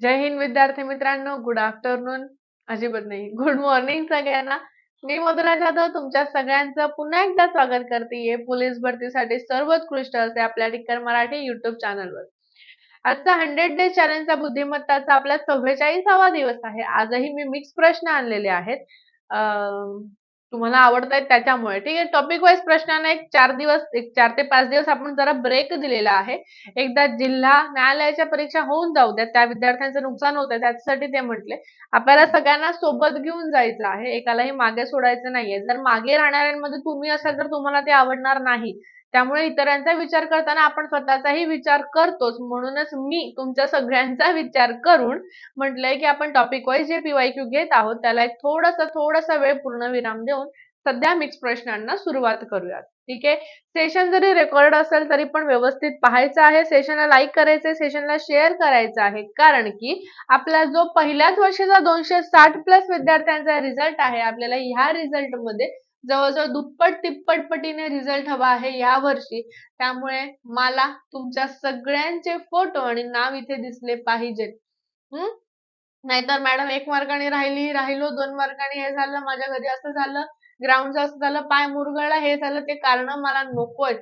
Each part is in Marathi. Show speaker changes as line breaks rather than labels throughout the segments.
जय हिंद विद्यार्थी मित्रांनो. गुड आफ्टरनून अजिबात नाही. गुड मॉर्निंग सगळ्यांना. मी मधुरा जाधव. तुमच्या सगळ्यांचं पुन्हा एकदा स्वागत करते. पोलीस भरतीसाठी सर्वोत्कृष्ट असे आपल्या टिकर मराठी युट्यूब चॅनलवर आजचा हंड्रेड डे चॅलेंजचा बुद्धिमत्ताचा आपला चव्वेचाळीसावा दिवस आहे. आजही मी मिक्स प्रश्न आणलेले आहेत. तुम्हाला आवडत आहेत त्याच्यामुळे. ठीक आहे टॉपिक वाईज प्रश्नांना एक चार दिवस एक चार ते पाच दिवस आपण जरा ब्रेक दिलेला आहे. एकदा जिल्हा न्यायालयाच्या परीक्षा होऊन जाऊ द्या त्या विद्यार्थ्यांचं नुकसान होतं त्याच्यासाठी ते म्हटले. आपल्याला सगळ्यांना सोबत घेऊन जायचं आहे एकालाही मागे सोडायचं नाहीये. जर मागे राहणाऱ्यांमध्ये तुम्ही असाल तर तुम्हाला ते आवडणार नाही. त्यामुळे इतरांचा विचार करताना आपण स्वतःचाही विचार करतोच. म्हणूनच मी तुमच्या सगळ्यांचा विचार करून म्हटलंय की आपण टॉपिक वाईज जे पीवायक्यू घेत आहोत त्याला एक थोडासा थोडासा वेळ पूर्ण विराम देऊन सध्या मिक्स प्रश्नांना सुरुवात करूयात. ठीक आहे? सेशन जरी रेकॉर्ड असेल तरी पण व्यवस्थित पाहायचं आहे. सेशनला लाईक आहे सेशनला शेअर करायचं आहे. कारण की आपला जो पहिल्याच वर्षाचा दोनशे साठ प्लस विद्यार्थ्यांचा रिझल्ट आहे आपल्याला ह्या रिझल्टमध्ये जवळजवळ दुप्पट तिप्पट पटीने रिझल्ट हवा आहे या वर्षी. त्यामुळे मला तुमच्या सगळ्यांचे फोटो आणि नाव इथे दिसले पाहिजेत हम्म नाहीतर मॅडम एक मार्काने राहिली राहिलो दोन मार्काने हे झालं माझ्या घरी असं झालं ग्राउंडचं असं झालं पाय मुरगळला हे झालं ते कारण मला नकोय.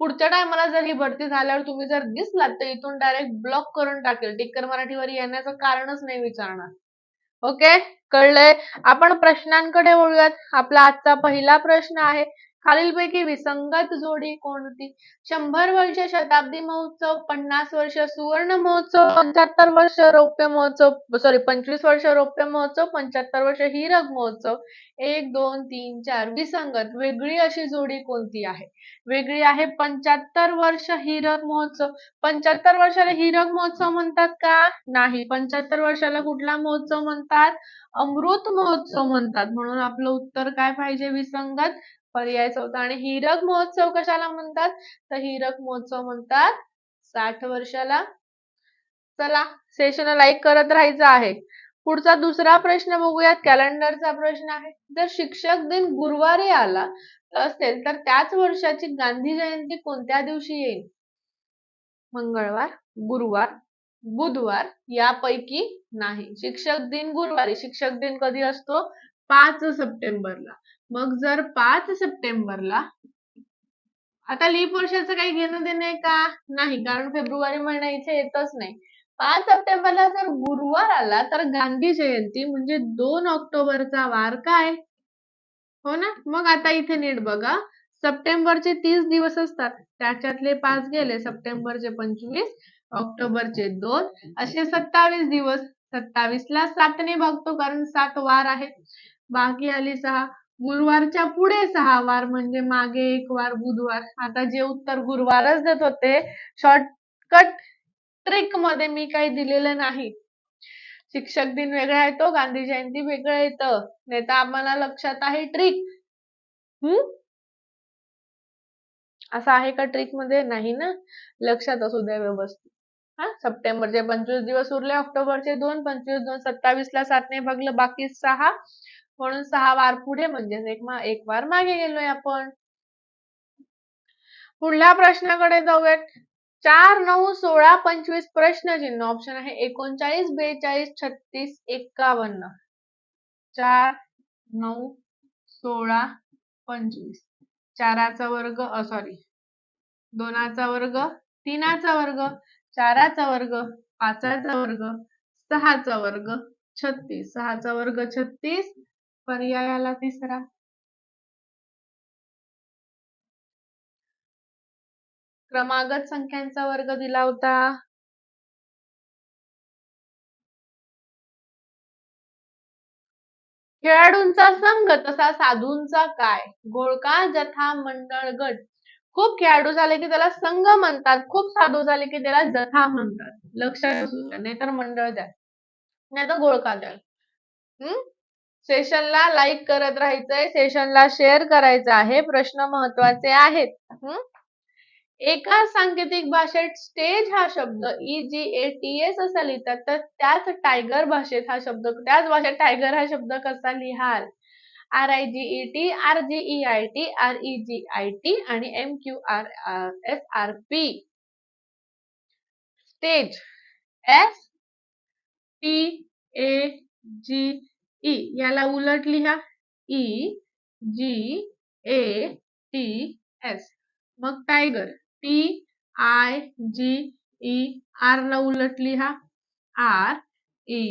पुढच्या टायमाला जर ही भरती झाल्यावर तुम्ही जर दिसलात तर इथून डायरेक्ट ब्लॉक करून टाकेल. टिक्कर मराठीवर येण्याचं कारणच नाही विचारणार. ओके कळलंय. आपण प्रश्नांकडे वळूयात. आपला आजचा पहिला प्रश्न आहे खालीलपैकी विसंगत जोडी कोणती शंभर वर्ष शताब्दी महोत्सव पन्नास वर्ष सुवर्ण महोत्सव पंच्याहत्तर वर्ष रौप्य महोत्सव सॉरी पंचवीस वर्ष रौप्य महोत्सव पंच्याहत्तर वर्ष हिरक महोत्सव. एक दोन तीन चार विसंगत. वेगळी अशी जोडी कोणती आहे? वेगळी आहे पंच्याहत्तर वर्ष हिरक महोत्सव. पंच्याहत्तर वर्षाला हिरक महोत्सव म्हणतात का? नाही. पंच्याहत्तर वर्षाला कुठला महोत्सव म्हणतात? अमृत महोत्सव म्हणतात. म्हणून आपलं उत्तर काय पाहिजे? विसंगत. पर्याय चौथा आणि हिरक महोत्सव कशाला म्हणतात? तर हिरक महोत्सव म्हणतात साठ वर्षाला. चला सेशन लाईक करत राहायचं आहे. पुढचा दुसरा प्रश्न बघूयात. कॅलेंडरचा प्रश्न आहे. जर शिक्षक दिन गुरुवारी आला असेल तर त्याच वर्षाची गांधी जयंती कोणत्या दिवशी येईल? मंगळवार गुरुवार बुधवार यापैकी नाही. शिक्षक दिन गुरुवारी. शिक्षक दिन कधी असतो? पाच सप्टेंबरला. मग जर पाच सप्टेंबरला आता लीप वर्षाचं काही घेणं देणं आहे का? नाही कारण फेब्रुवारी महिना इथे येतच नाही. पाच सप्टेंबरला जर गुरुवार आला तर गांधी जयंती म्हणजे दोन ऑक्टोबरचा वार काय? हो ना? मग आता इथे नीट बघा. सप्टेंबरचे तीस दिवस असतात. त्याच्यातले पाच गेले सप्टेंबरचे पंचवीस ऑक्टोबरचे दोन. असे सत्तावीस दिवस. सत्तावीस ला सातने बघतो कारण सात वार आहेत. बाकी आली सहा. गुरुवारच्या पुढे सहा वार म्हणजे मागे एक वार बुधवार. आता जे उत्तर गुरुवारच देत होते शॉर्टकट ट्रिकमध्ये मी काही दिलेलं नाही. शिक्षक दिन वेगळा येतो गांधी जयंती वेगळं येतं. नाही तर आम्हाला लक्षात आहे ट्रिक हम्म असं आहे का ट्रिकमध्ये? नाही ना? लक्षात असू द्या व्यवस्थित. हा? सप्टेंबरचे पंचवीस दिवस उरले ऑक्टोबरचे दोन पंचवीस दोन सत्तावीस ला सातने बघलं बाकी सहा म्हणून सहा वार पुढे म्हणजेच एक एक वार मागे गेलोय आपण. पुढल्या प्रश्नाकडे जाऊयात. चार नऊ सोळा पंचवीस प्रश्न चिन्ह. ऑप्शन आहे एकोणचाळीस बेचाळीस छत्तीस एक्कावन्न. चार नऊ सोळा पंचवीस. चाराचा वर्ग सॉरी दोनाचा वर्ग तीनाचा वर्ग चाराचा वर्ग पाचाचा वर्ग सहाचा वर्ग छत्तीस. सहाचा वर्ग छत्तीस पर्यायाला तिसरा. क्रमागत संख्यांचा वर्ग दिला होता. खेळाडूंचा संघ तसा साधूंचा काय? गोळका जथा मंडळ गट. खूप खेळाडू झाले की त्याला संघ म्हणतात. खूप साधू झाले की त्याला जथा म्हणतात. लक्षात असू द्या नाहीतर मंडळ द्या. नाही तर गोळका द्या. हम्म सेशनला लाईक करत राहायचंय सेशनला शेअर करायचं आहे प्रश्न महत्त्वाचे आहेत. एका सांकेतिक भाषेत स्टेज हा शब्द E G A T S असा लिहितात तर त्याच टायगर भाषेत हा शब्द त्याच भाषेत टायगर हा शब्द कसा लिहाल? R I G E T R G E I T R E G I T आणि M Q R S R P stage S T A G E याला उलट लिहा. E G A T S. मग tiger T I G E R ला उलट लिहा. R E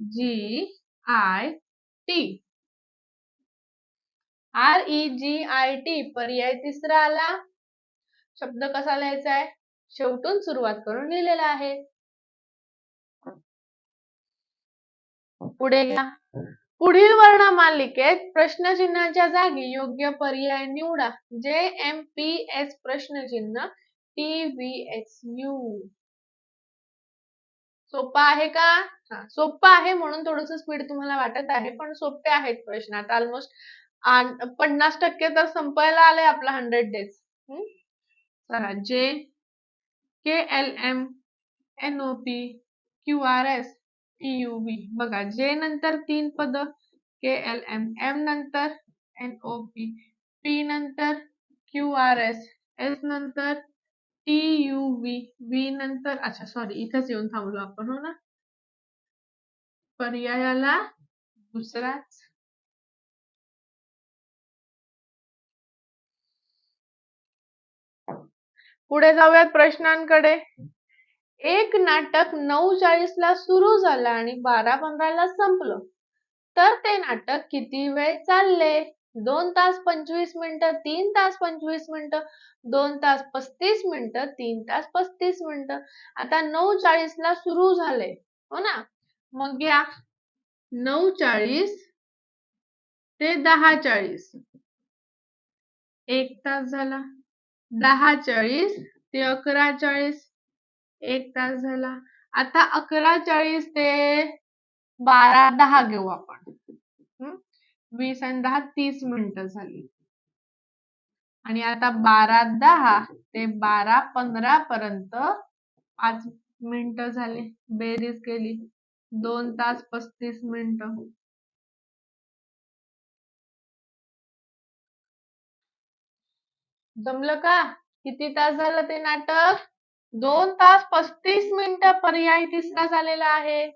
G I T. R E G I T पर्याय तिसरा आला. शब्द कसा लिहायचा आहे? शेवटून सुरुवात करून लिहिलेला आहे. पुढे या पुढील वर्ण मालिकेत प्रश्नचिन्हाच्या जागी योग्य पर्याय निवडा. जे एम पी एस प्रश्नचिन्ह टी व्ही एस यू सोपा आहे का? सोपा आहे म्हणून थोडस स्पीड तुम्हाला वाटत आहे पण सोपे आहेत प्रश्न. आता ऑलमोस्ट पन्नास टक्के तर संपायला आले आपला हंड्रेड डेज चला J K L M N O P Q R S EUV बघा जे नंतर तीन पद के एल एम एम नंतर एन ओ पी नंतर क्यू आर एस एस नंतर TUV V नंतर अच्छा सॉरी इथेच येऊन थांबलो आपण हो ना? पर्यायाला दुसराच. पुढे जाऊयात प्रश्नांकडे. एक नाटक नऊ चाळीस ला सुरू झालं आणि बारा पंधराला संपलं. तर ते नाटक किती वेळ चालले? दोन तास पंचवीस मिनिटं तीन तास पंचवीस मिनिटं दोन तास पस्तीस मिनिटं तीन तास पस्तीस मिनिटं. आता नऊ चाळीस ला सुरू झाले. हो ना? मग या नऊ चाळीस ते दहा चाळीस एक तास झाला. दहा चाळीस ते अकरा चाळीस एक तास झाला. आता अकरा चाळीस ते बारा दहा घेऊ आपण. वीस आणि दहा तीस मिनिटं झाली. आणि आता बारा दहा ते बारा पंधरा पर्यंत पाच मिनिटं झाले. बेरीज केली. दोन तास पस्तीस मिनिटं. जमलं का? किती तास झालं ते नाटक? दोन तास पस्तीस मिनिटं पर्याय तिसरा झालेला आहे.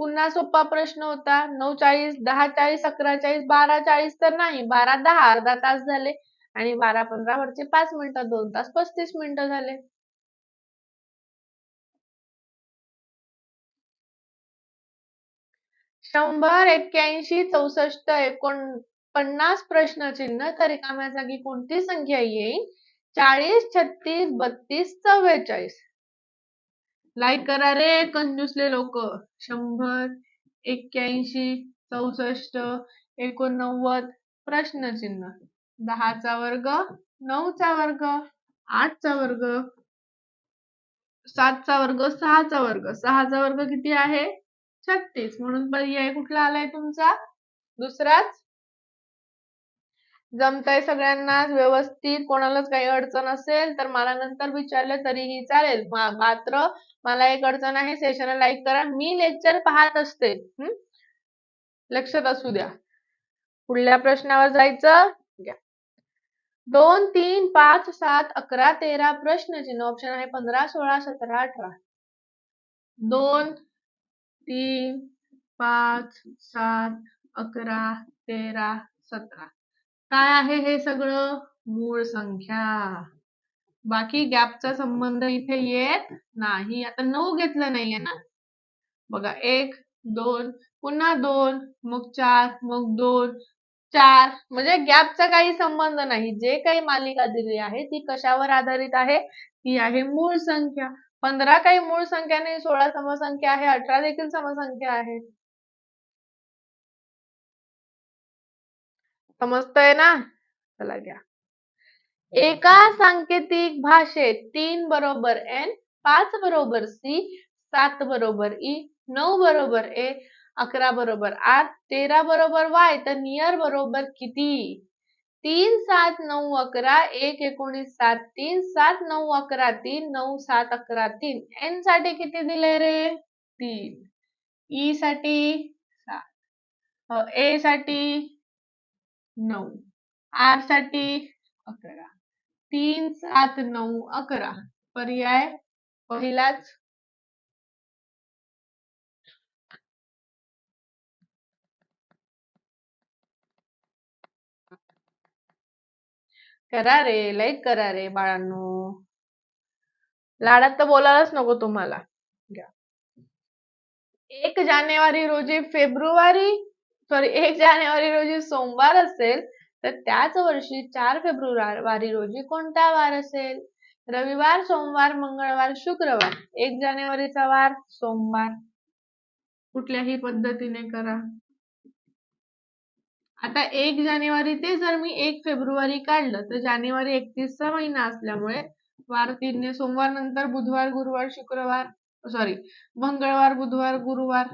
पुन्हा सोपा प्रश्न होता. नऊ चाळीस दहा चाळीस अकरा चाळीस बारा चाळीस तर नाही बारा दहा अर्धा तास झाले. आणि बारा पंधरा वरचे पाच मिनिटं दोन तास पस्तीस मिनिटं झाले. शंभर एक्क्याऐंशी चौसष्ट एकोण पन्नास प्रश्नचिन्ह तर रिकाम्या जागी कोणती संख्या येईल? चाळीस छत्तीस बत्तीस चव्वेचाळीस. लाईक करा रे कंजूसले लोक. शंभर एक्क्याऐंशी चौसष्ट एकोणनव्वद प्रश्नचिन्ह. दहाचा वर्ग नऊचा वर्ग आठचा वर्ग सातचा वर्ग सहाचा वर्ग. सहाचा वर्ग किती आहे? छत्तीस. म्हणून पर्याय कुठला आलाय तुमचा? दुसराच? जमतंय सगळ्यांना व्यवस्थित कोणालाच काही अडचण असेल तर मला नंतर विचारलं तरीही चालेल. मात्र मला एक अडचण आहे सेशनला लाईक करा. मी लेक्चर पाहत असते. लक्षात असू द्या. पुढल्या प्रश्नावर जायचं? घ्या. दोन तीन पाच सात अकरा तेरा प्रश्न. चिन्ह ऑप्शन आहे पंधरा सोळा सतरा अठरा. दोन तीन पाच सात अकरा तेरा सतरा. काय आहे हे सगळं? मूळ संख्या. बाकी गॅपचा संबंध इथे येत नाही. आता नऊ घेतलं नाहीये ना? बघा एक दोन पुन्हा दोन मग चार मग दोन चार. म्हणजे गॅपचा काही संबंध नाही. जे काही मालिका दिली आहे ती कशावर आधारित आहे? ती आहे मूळ संख्या. पंधरा काही मूळ संख्या नाही सोळा समसंख्या आहे अठरा देखील समसंख्या आहे. समजतंय ना? चला घ्या. एका सांकेतिक भाषेत तीन बरोबर एन पाच बरोबर सी सात बरोबर ई नऊ बरोबर ए अकरा बरोबर आर तेरा बरोबर वाय तर नियर बरोबर किती? तीन सात नऊ अकरा एक एकोणीस सात तीन सात नऊ अकरा तीन नऊ सात अकरा तीन. एनसाठी किती दिले रे? तीन. ई साठी सात. ए साठी नऊ. आरसाठी अकरा. तीन सात नऊ अकरा. पर्याय पहिलाच. करा रे लाईक करा रे बाळांनो. लाडात तर बोलायलाच नको तुम्हाला. एक जानेवारी रोजी फेब्रुवारी सॉरी एक जानेवारी रोजी सोमवार असेल तर त्याच वर्षी चार फेब्रुवारी रोजी कोणता वार असेल? रविवार सोमवार मंगळवार शुक्रवार. एक जानेवारीचा वार सोमवार. कुठल्याही पद्धतीने करा. आता एक जानेवारी ते जर मी एक फेब्रुवारी काढलं तर जानेवारी एकतीसचा महिना असल्यामुळे वार तीनने सोमवार नंतर बुधवार गुरुवार शुक्रवार सॉरी मंगळवार बुधवार गुरुवार.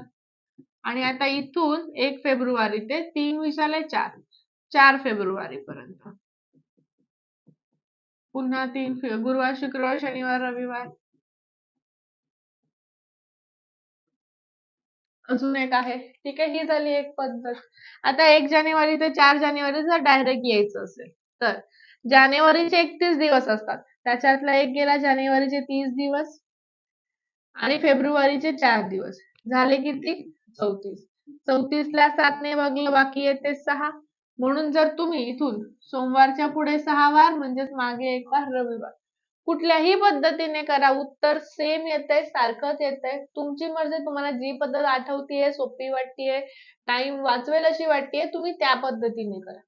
आणि आता इथून एक फेब्रुवारी ते तीन विसाले चार चार फेब्रुवारी पर्यंत पुन्हा तीन गुरुवार शुक्रवार शनिवार रविवार. अजून एक आहे. ठीक आहे ही झाली एक पद्धत. आता एक जानेवारी ते चार जानेवारी जर डायरेक्ट यायचं असेल तर जानेवारीचे एकतीस दिवस असतात. त्याच्यातला एक गेला जानेवारीचे तीस दिवस आणि फेब्रुवारीचे चार दिवस. झाले किती? चौतीस. चौतीसला सातने भागलं बाकी येते सहा. म्हणून जर तुम्ही इथून सोमवारच्या पुढे सहा वार म्हणजेच मागे एक वार रविवार. कुठल्याही पद्धतीने करा. उत्तर सेम येतंय सारखंच येतंय. तुमची मर्जी तुम्हाला जी पद्धत आठवतीये सोपी वाटतीये टाइम वाचवेल अशी वाटतीये तुम्ही त्या पद्धतीने करा.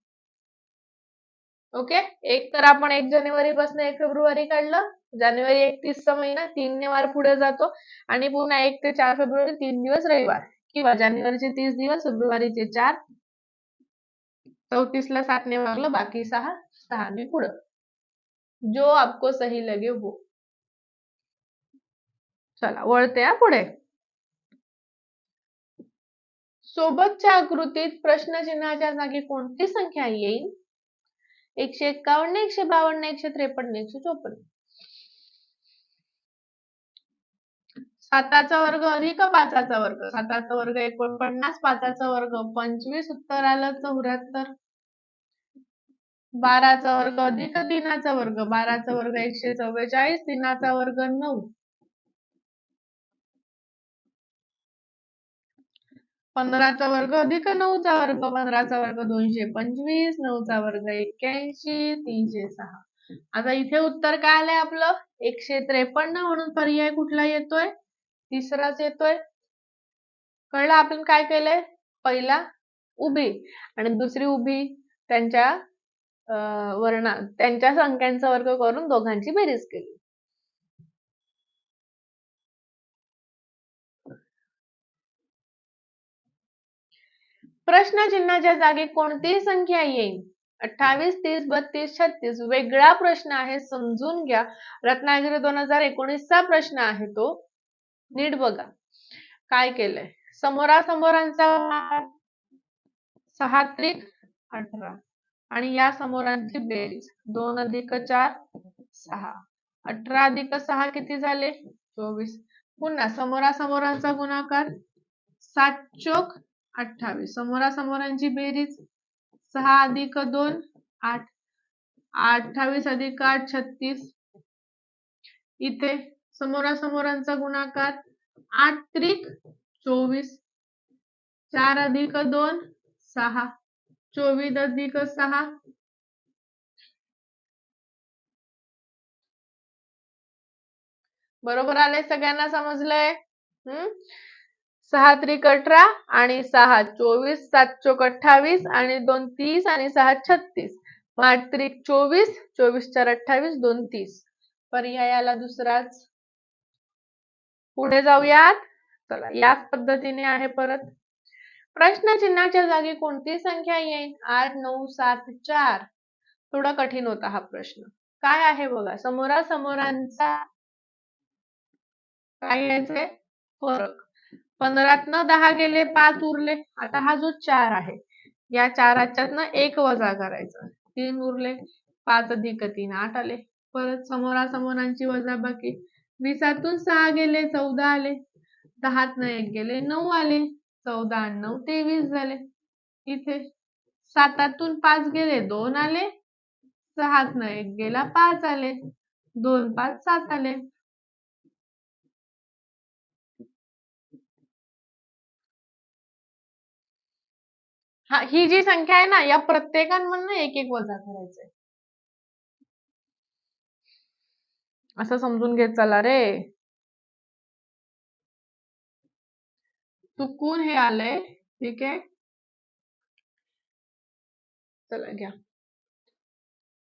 ओके एक तर आपण एक जानेवारी पासून एक फेब्रुवारी काढलं. जानेवारी एकतीसचा महिना तीन वार पुढे जातो. आणि पुन्हा एक ते चार फेब्रुवारी तीन दिवस रविवार. किंवा जानेवारीचे तीस दिवस फेब्रुवारीचे चार चौतीस ला सातने वागलं बाकी सहा सहाने पुढं. जो आपको सही लगे वो. चला वळते हा पुढे. सोबतच्या आकृतीत प्रश्नचिन्हाच्या जागी कोणती संख्या येईल? एकशे एक्कावन्न एकशे बावन्न एकशे त्रेपन्न एकशे चोपन्न. साताचा वर्ग अधिक पाचाचा वर्ग. साताचा वर्ग एकोणपन्नास पाचाचा वर्ग पंचवीस उत्तर आलं चौऱ्याहत्तर. बाराचा वर्ग अधिक तीनाचा वर्ग. बाराचा वर्ग एकशे चव्वेचाळीस तीनाचा वर्ग नऊ. पंधराचा वर्ग अधिक नऊचा वर्ग. पंधराचा वर्ग दोनशे पंचवीस नऊचा वर्ग एक्क्याऐंशी तीनशे सहा. आता इथे उत्तर काय आलंय आपलं? एकशे त्रेपन्न म्हणून पर्याय कुठला येतोय? तिसराच येतोय. कळलं आपण काय केलंय? पहिला उभी आणि दुसरी उभी त्यांच्या वर्णा त्यांच्या संख्यांचा वर्ग करून दोघांची बेरीज केली. प्रश्न चिन्हाच्या जागी कोणतीही संख्या येईल अठ्ठावीस तीस बत्तीस छत्तीस वेगळा प्रश्न आहे समजून घ्या. रत्नागिरी दोन हजार एकोणीसचा प्रश्न आहे तो. नीट बघा. काय केलंय? समोरासमोरांचा सहा त्रिक अठरा आणि या समोरांची बेरीज दोन अधिक चार सहा. अठरा अधिक सहा किती झाले? चोवीस. पुन्हा समोरासमोरांचा गुणाकार सात चोक अठ्ठावीस. समोरासमोरांची बेरीज सहा अधिक दोन आठ. अठ्ठावीस अधिक आठ छत्तीस. इथे समोरासमोरांचा गुणाकार आठ त्रिक चोवीस चार अधिक दोन सहा. चोवीस अधिक सहा. बरोबर आले सगळ्यांना समजलंय? हम्म सहा त्रिक अठरा आणि सहा. चोवीस सात चोक अठ्ठावीस आणि दोन तीस आणि सहा छत्तीस. आठ त्रिक चोवीस चोवीस चार अठ्ठावीस दोन तीस. पर्यायाला दुसराच. पुढे जाऊयात. चला याच पद्धतीने आहे परत. प्रश्न चिन्हाच्या जागी कोणती संख्या येईल? आठ नऊ सात चार. थोडा कठीण होता हा प्रश्न. काय आहे बघा समोरासमोरांचा काय यायचे फरक. पंधरातनं दहा गेले पाच उरले. आता हा जो चार आहे या चाराच्यातनं एक वजा करायचा. तीन उरले पाच अधिक तीन आठ आले. परत समोरासमोरांची वजा बाकी विसातून सहा गेले चौदा आले. दहातनं एक गेले नऊ आले. चौदा नऊ तेवीस झाले. इथे सातातून पाच गेले दोन आले. सहातनं एक गेला पाच आले. दोन पाच सात आले. हा ही जी संख्या आहे ना या प्रत्येकांमधनं एक एक वजा करायचंय. असं समजून घेत चला रे. चुकून हे आलंय. ठीक आहे. चला घ्या.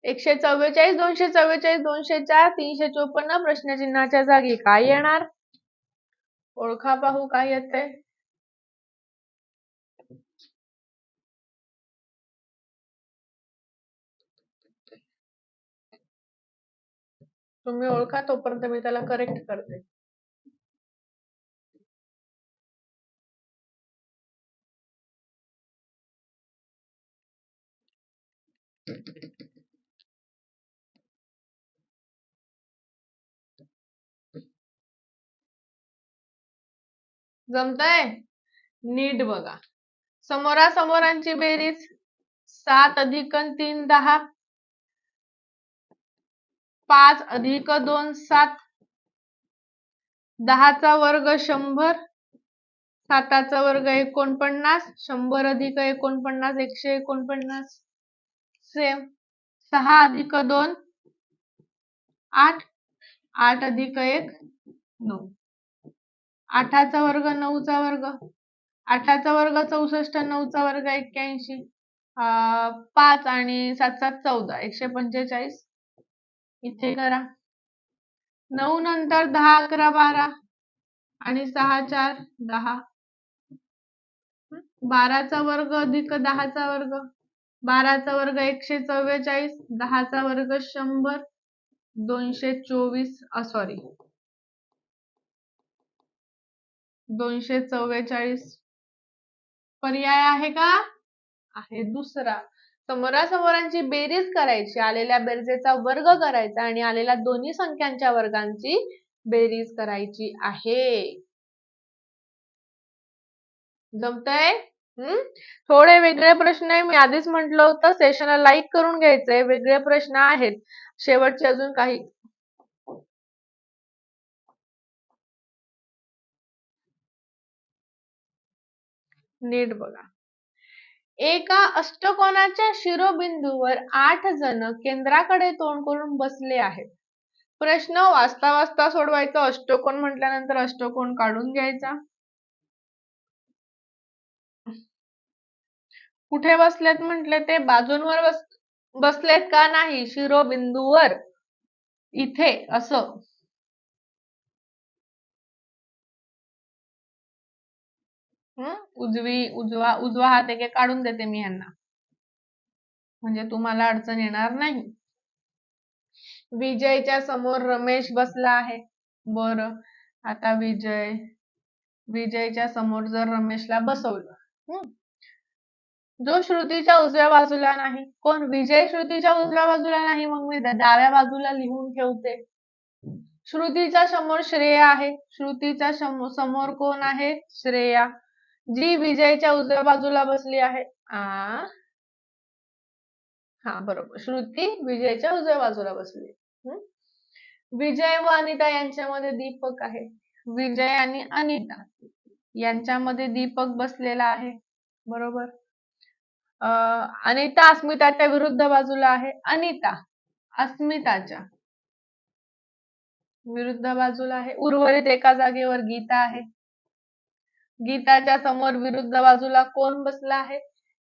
एकशे चव्वेचाळीस दोनशे चव्वेचाळीस दोनशे चार तीनशे चोपन्न प्रश्नचिन्हाच्या जागी काय येणार? ओळखा पाहू काय येते तुम्ही ओळखा तोपर्यंत मी त्याला करेक्ट करते. जमतय? नीट बघा. समोरासमोरांची बेरीज सात अधिक तीन दहा. पाच अधिक दोन सात. दहाचा वर्ग शंभर. साताचा वर्ग एकोणपन्नास. शंभर अधिक एकोणपन्नास एकशे एकोणपन्नास. सेम. सहा अधिक दोन. आठ. आठ अधिक एक. नऊ. आठाचा वर्ग नऊचा वर्ग. आठाचा वर्ग चौसष्ट नऊचा वर्ग एक्क्याऐंशी. पाच आणि सात सात चौदा. एकशे पंचेचाळीस. इथे करा. नऊ नंतर दहा अकरा बारा आणि सहा चार दहा. बाराचा वर्ग अधिक दहाचा वर्ग. बाराचा वर्ग एकशे चव्वेचाळीस दहाचा वर्ग शंभर दोनशे चोवीस सॉरी दोनशे चव्वेचाळीस. पर्याय आहे का? आहे दुसरा. समोरासमोरांची बेरीज करायची आलेल्या बेरजेचा वर्ग करायचा आणि आलेल्या दोन्ही संख्यांच्या वर्गांची बेरीज करायची आहे. जमतय? हम्म? थोडे वेगळे प्रश्न आहे. मी आधीच म्हटलं होतं सेशनला लाईक करून घ्यायचंय वेगळे प्रश्न आहेत. शेवटचे अजून काही. नीट बघा. एका अष्टकोनाच्या शिरोबिंदूवर आठ जण केंद्राकडे तोंड करून बसले आहेत. प्रश्न वाचता वाचता सोडवायचा अष्टकोन म्हटल्यानंतर अष्टकोन काढून घ्यायचा. कुठे बसलेत म्हटले ते? बाजूंवर बस बसलेत का नाही? शिरोबिंदूवर. इथे असं. उजवी उजवा उजवा हात एक काढून देते मी यांना म्हणजे तुम्हाला अडचण येणार नाही. विजयच्या समोर रमेश बसला आहे. बर. आता विजय विजयच्या समोर जर रमेशला बसवलं. जो श्रुतीच्या उजव्या बाजूला नाही. कोण? विजय श्रुतीच्या उजव्या बाजूला नाही. मग मी डाव्या बाजूला लिहून ठेवते. श्रुतीच्या समोर श्रेया आहे. श्रुतीच्या समोर कोण आहे? श्रेया. जी विजयच्या उजव्या बाजूला बसली आहे. आ? हा बरोबर. श्रुती विजयच्या उजव्या बाजूला बसली विजय व अनिता यांच्यामध्ये दीपक आहे. विजय आणि अनिता यांच्यामध्ये दीपक बसलेला आहे. बरोबर? अनिता अस्मिताच्या विरुद्ध बाजूला आहे. अनिता अस्मिताच्या विरुद्ध बाजूला आहे. उर्वरित एका जागेवर गीता आहे. गीताच्या समोर विरुद्ध बाजूला कोण बसला आहे?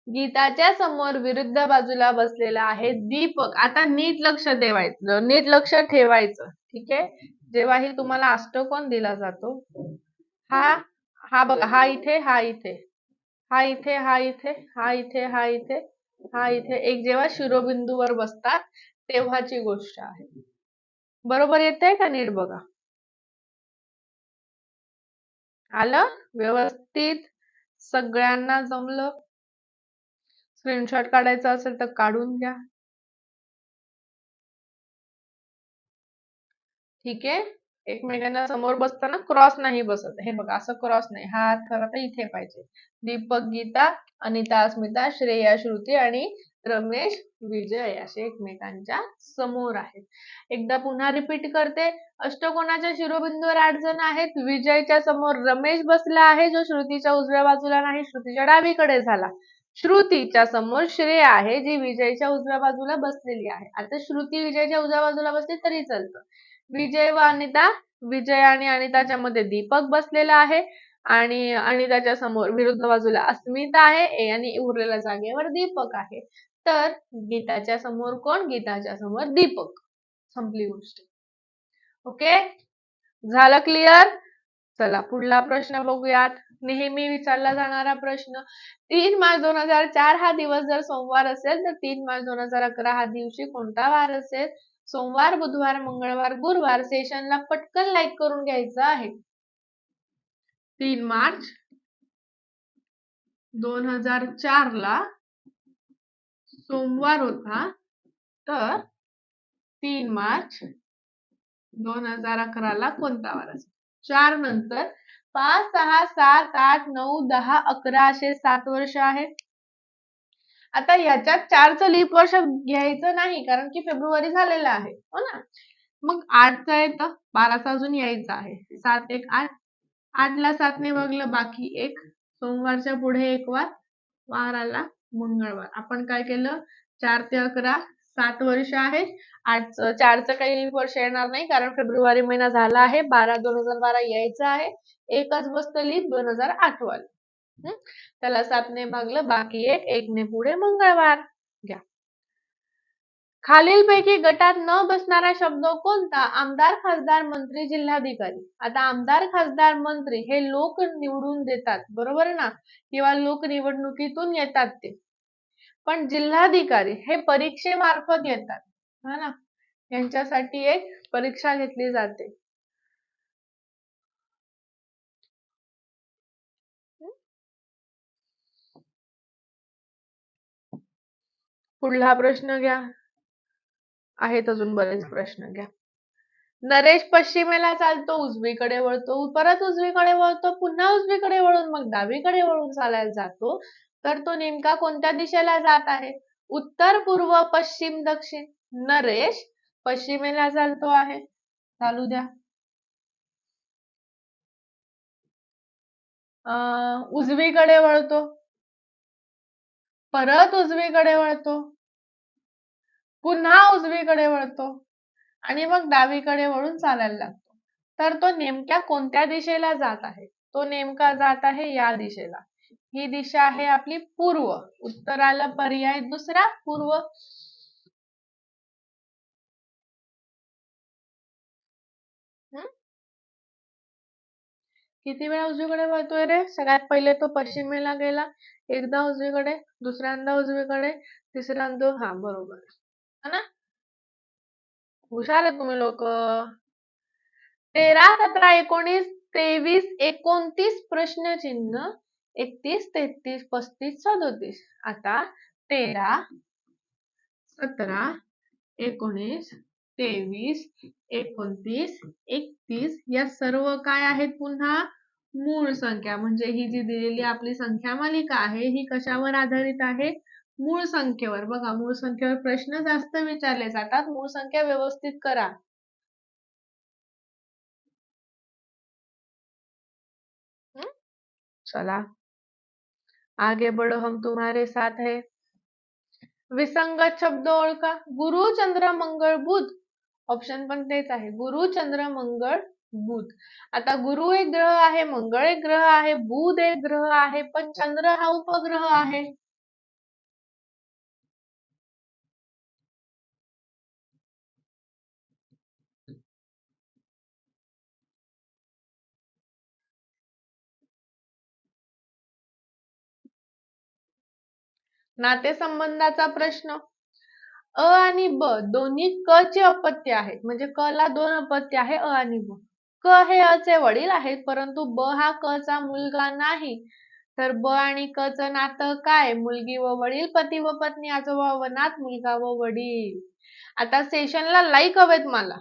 गीताच्या समोर विरुद्ध बाजूला बसलेला आहे दीपक. आता नीट लक्ष ठेवायचं नीट लक्ष ठेवायचं ठीक आहे? जेव्हाही तुम्हाला अष्टकोन दिला जातो हा हा बघा हा इथे हा इथे हा इथे हा इथे हा इथे हा इथे हा इथे. एक जेव्हा शिरोबिंदूवर बसतात तेव्हाची गोष्ट आहे. बरोबर येते का नीट बघा? आलं? व्यवस्थित. सगळ्यांना जमलं. स्क्रीनशॉट काढायचा असेल तर काढून घ्या. ठीक आहे. एकमेकांना समोर बसताना क्रॉस नाही बसत. हे बघा असं क्रॉस नाही. हात खरं तर इथे पाहिजे. दीपक गीता अनिता अस्मिता श्रेया श्रुती आणि रमेश विजय असे एकमेकांच्या समोर आहेत. एकदा पुन्हा रिपीट करते. अष्टकोनाच्या शिरोबिंदूवर आठ जण आहेत? विजयच्या समोर रमेश बसला आहे जो श्रुतीच्या उजव्या बाजूला नाही श्रुतीच्या डावीकडे झाला. श्रुतीच्या समोर श्रेय आहे जी विजयच्या उजव्या बाजूला बसलेली आहे. आता श्रुती विजयच्या उजव्या बाजूला बसली तरी चालतं. विजय व अनिता विजय आणि अनिताच्या मध्ये दीपक बसलेला आहे आणि अनिताच्या समोर विरुद्ध बाजूला अस्मिता आहे. आणि उरलेल्या जागेवर दीपक आहे. तर गीताच्या समोर कोण? गीताच्या समोर दीपक. संपली गोष्ट. ओके झालं क्लिअर चला पुढला प्रश्न बघूयात. नेहमी विचारला जाणारा प्रश्न तीन मार्च दोन हजार चार हा दिवस जर सोमवार असेल तर तीन मार्च दोन हजार अकरा हा दिवशी कोणता वार असेल? सोमवार बुधवार मंगळवार गुरुवार सेशनला पटकन लाईक करून घ्यायचं आहे. तीन मार्च दोन हजार चार ला सोमवार होता तर तीन मार्च दोन हजार अकराला कोणता वार असेल? चार नंतर पाच सहा सात आठ नऊ दहा अकरा असे सात वर्ष आहेत. आता याच्यात चारचं लीप वर्ष घ्यायचं नाही कारण की फेब्रुवारी झालेलं आहे. हो ना? मग आठचं येतं बाराचा अजून यायचं आहे. सात एक आठ. आठला सातने बघलं बाकी एक. सोमवारच्या पुढे एक वार. वार मंगळवार. आपण काय केलं? चार ते अकरा सात वर्ष आहेत. आठ चारचं काही वर्ष येणार नाही कारण फेब्रुवारी महिना झाला आहे. बारा दोन हजार बारा यायचं आहे. एकच बसतली दोन हजार आठवाला. त्याला सातने भागलं बाकी एक एकने पुढे मंगळवार. खालीलपैकी गटात न बसणारा शब्द कोणता? आमदार खासदार मंत्री जिल्हाधिकारी. आता आमदार खासदार मंत्री हे लोक निवडून देतात बरोबर ना? किंवा लोक निवडणुकीतून येतात ते. पण जिल्हाधिकारी हे परीक्षेमार्फत येतात हा ना? यांच्यासाठी एक परीक्षा घेतली जाते. पुढला प्रश्न घ्या. आहेत अजून बरेच प्रश्न घ्या. नरेश पश्चिमेला चालतो उजवीकडे वळतो परत उजवीकडे वळतो पुन्हा उजवीकडे वळून मग डावीकडे वळून चालायला जातो. तर तो नेमका कोणत्या दिशेला जात आहे? उत्तर पूर्व पश्चिम दक्षिण. नरेश पश्चिमेला चालतो आहे. चालू द्या. उजवीकडे वळतो. परत उजवीकडे वळतो. पुन्हा उजवीकडे वळतो आणि मग डावीकडे वळून चालायला लागतो. तर तो नेमक्या कोणत्या दिशेला जात आहे? तो नेमका जात आहे या दिशेला. ही दिशा आहे आपली पूर्व. उत्तराला पर्याय दुसरा पूर्व. किती वेळा उजवीकडे वळतोय रे? सगळ्यात पहिले तो पश्चिमेला गेला. एकदा उजवीकडे दुसऱ्यांदा उजवीकडे तिसऱ्यांदा हा बरोबर. ना? हुशार आहे तुम्ही लोक. तेरा सतरा एकोणीस तेवीस एकोणतीस प्रश्नचिन्ह एकतीस तेहतीस पस्तीस सदोतीस. आता तेरा सतरा एकोणीस तेवीस एकोणतीस एकतीस या सर्व काय आहेत पुन्हा? मूळ संख्या. म्हणजे ही जी दिलेली आपली संख्या मालिका आहे ही कशावर आधारित आहे? मूळ संख्येवर. बघा मूळ संख्येवर प्रश्न जास्त विचारले जातात. मूळ संख्या व्यवस्थित करा. चला. आगे बढ़ो हम तुम्हारे साथ है. विसंगत शब्द ओळखा. गुरु चंद्र मंगळ बुध. ऑप्शन पण तेच आहे. गुरु चंद्र मंगळ बुध. आता गुरु एक ग्रह आहे मंगळ एक ग्रह आहे बुध एक ग्रह आहे पण चंद्र हा उपग्रह आहे. नातेसंबंधाचा प्रश्न. अ आणि ब दोन्ही क चे अपत्य आहेत. म्हणजे क ला दोन अपत्य आहे अ आणि ब. क हे अ चे वडील आहेत परंतु ब हा क चा मुलगा नाही. तर ब आणि क च नातं काय? मुलगी व वडील पती व पत्नी आजोबा व नात मुलगा व वडील. आता सेशनला लाईक हवेत मला.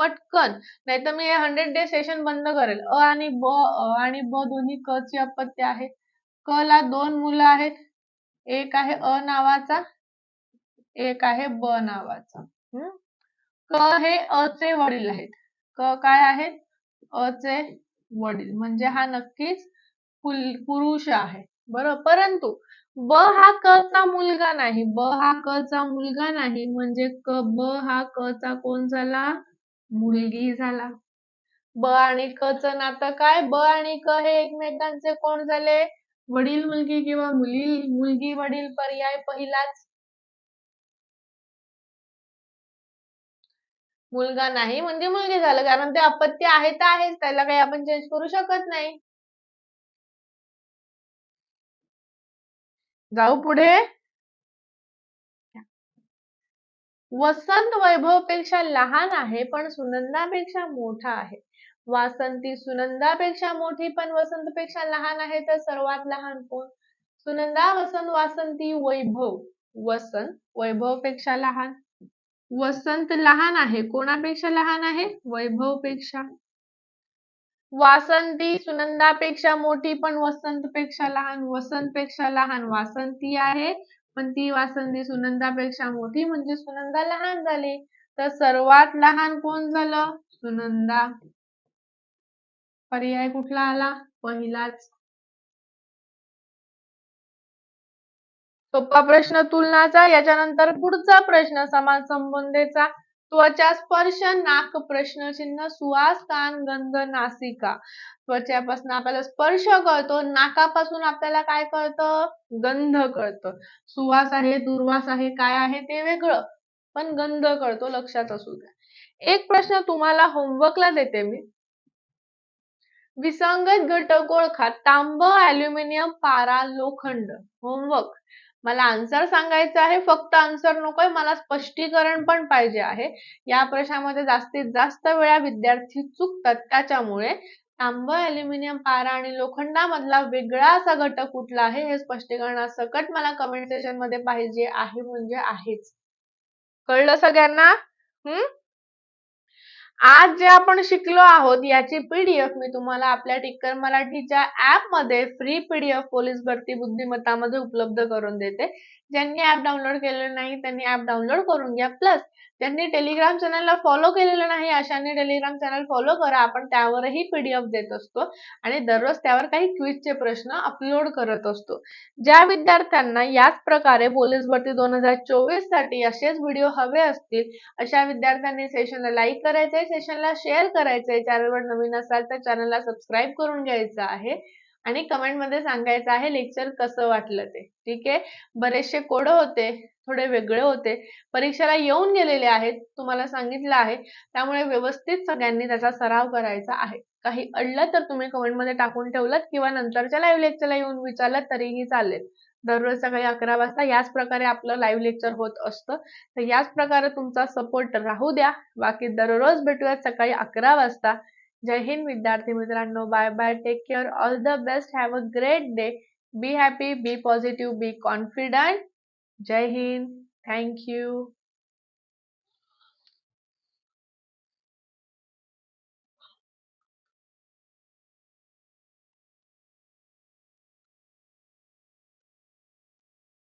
पटकन. नाही तर मी हंड्रेड डे सेशन बंद करेल. अ आणि ब अ आणि ब दोन्ही क चे अपत्य आहे क ला दोन मुलं आहेत. एक आहे अ नावाचा एक आहे ब नावाचा. क हे अ चे वडील आहेत. क काय आहेत अ चे वडील. म्हणजे हा नक्कीच पुरुष आहे. बरोबर परंतु ब हा क चा मुलगा नाही. ब हा क चा मुलगा नाही. म्हणजे क ब हा क चा कोण झाला? मुलगी झाला. ब आणि क च नातं काय? ब आणि क हे एकमेकांचे कोण झाले? वडील मुलगी किंवा मुली मुलगी वडील पर्याय पहिलाच. मुलगा नाही म्हणजे मुलगी झालं कारण ते अपत्य आहे तर आहेच त्याला काही आपण चेंज करू शकत नाही. जाऊ पुढे. वसंत वैभवपेक्षा लहान आहे पण सुनंदापेक्षा मोठा आहे. वासंती सुनंदापेक्षा मोठी पण वसंतपेक्षा लहान आहे तर सर्वात लहान कोण? सुनंदा वसंत वासंती वैभव. वसंत वैभवपेक्षा लहान. वसंत लहान आहे. कोणापेक्षा लहान आहे? वैभवपेक्षा. वासंती सुनंदापेक्षा मोठी पण वसंतपेक्षा लहान. वसंतपेक्षा लहान वासंती आहे पण ती वासंती सुनंदापेक्षा मोठी म्हणजे सुनंदा लहान झाली. तर सर्वात लहान कोण झालं? सुनंदा. पर्याय कुठला आला? पहिलाच. सोपा प्रश्न तुलनाचा याच्यानंतर पुढचा प्रश्न समाज संबंधेचा त्वचा स्पर्श नाक प्रश्न चिन्ह सुवास कान गंध नासिका. त्वचापासून आपल्याला स्पर्श कळतो नाकापासून आपल्याला काय कळतं? गंध कळतं. सुवास आहे दुर्वास आहे काय आहे ते वेगळं पण गंध कळतो लक्षात असू द्या. एक प्रश्न तुम्हाला होमवर्कला देते मी. विसंगत घटक ओळखा. तांब अल्युमिनियम पारा लोखंड. होमवर्क मला आन्सर सांगायचं आहे. फक्त आन्सर नकोय. मला स्पष्टीकरण पण पाहिजे आहे. या प्रश्नामध्ये जास्तीत जास्त वेळा विद्यार्थी चुकतात. त्याच्यामुळे तांब अल्युमिनियम पारा आणि लोखंडामधला वेगळा असा घटक कुठला आहे? हे स्पष्टीकरणासकट मला कमेंट सेशनमध्ये पाहिजे आहे म्हणजे आहेच. कळलं सगळ्यांना? हम्म आज जे आपण शिकलो आहोत याची पीडीएफ मी तुम्हाला आपल्या टिक्कर मराठीच्या ऍपमध्ये फ्री पीडीएफ पोलीस भरती बुद्धिमत्तामध्ये उपलब्ध करून देते. ज्यांनी ऍप डाउनलोड केलेलं नाही त्यांनी ऍप डाउनलोड करून घ्या. प्लस ज्यांनी टेलिग्राम चॅनलला फॉलो केलेलं नाही. अशांनी टेलिग्राम चॅनल फॉलो करा. आपण त्यावरही पीडीएफ देत असतो आणि दररोज त्यावर काही क्विजचे प्रश्न अपलोड करत असतो. ज्या विद्यार्थ्यांना याच प्रकारे पोलीस भरती दोन हजार चोवीससाठी असेच व्हिडिओ हवे असतील अशा विद्यार्थ्यांनी सेशनला लाईक करायचंय सेशनला शेअर करायचंय चॅनलवर नवीन असाल तर चॅनलला सबस्क्राईब करून घ्यायचं आहे आणि कमेंटमध्ये सांगायचं आहे लेक्चर कसं वाटलं ते. ठीक आहे? बरेचसे कोड होते. थोडे वेगळे होते. परीक्षेला येऊन गेलेले आहेत तुम्हाला सांगितलं आहे. त्यामुळे व्यवस्थित सगळ्यांनी त्याचा सराव करायचा आहे. काही अडलं तर तुम्ही कमेंटमध्ये टाकून ठेवलं किंवा नंतरच्या लाईव्ह लेक्चरला येऊन विचारलं तरीही चालेल. दररोज सकाळी अकरा वाजता याच प्रकारे आपलं लाईव्ह लेक्चर होत असतं. तर याच प्रकारे तुमचा सपोर्ट राहू द्या. बाकी दररोज भेटूयात सकाळी अकरा वाजता. जय हिंद विद्यार्थी मित्रांनो. Bye bye take care all the best have a great day be happy be positive be confident Jai Hind thank you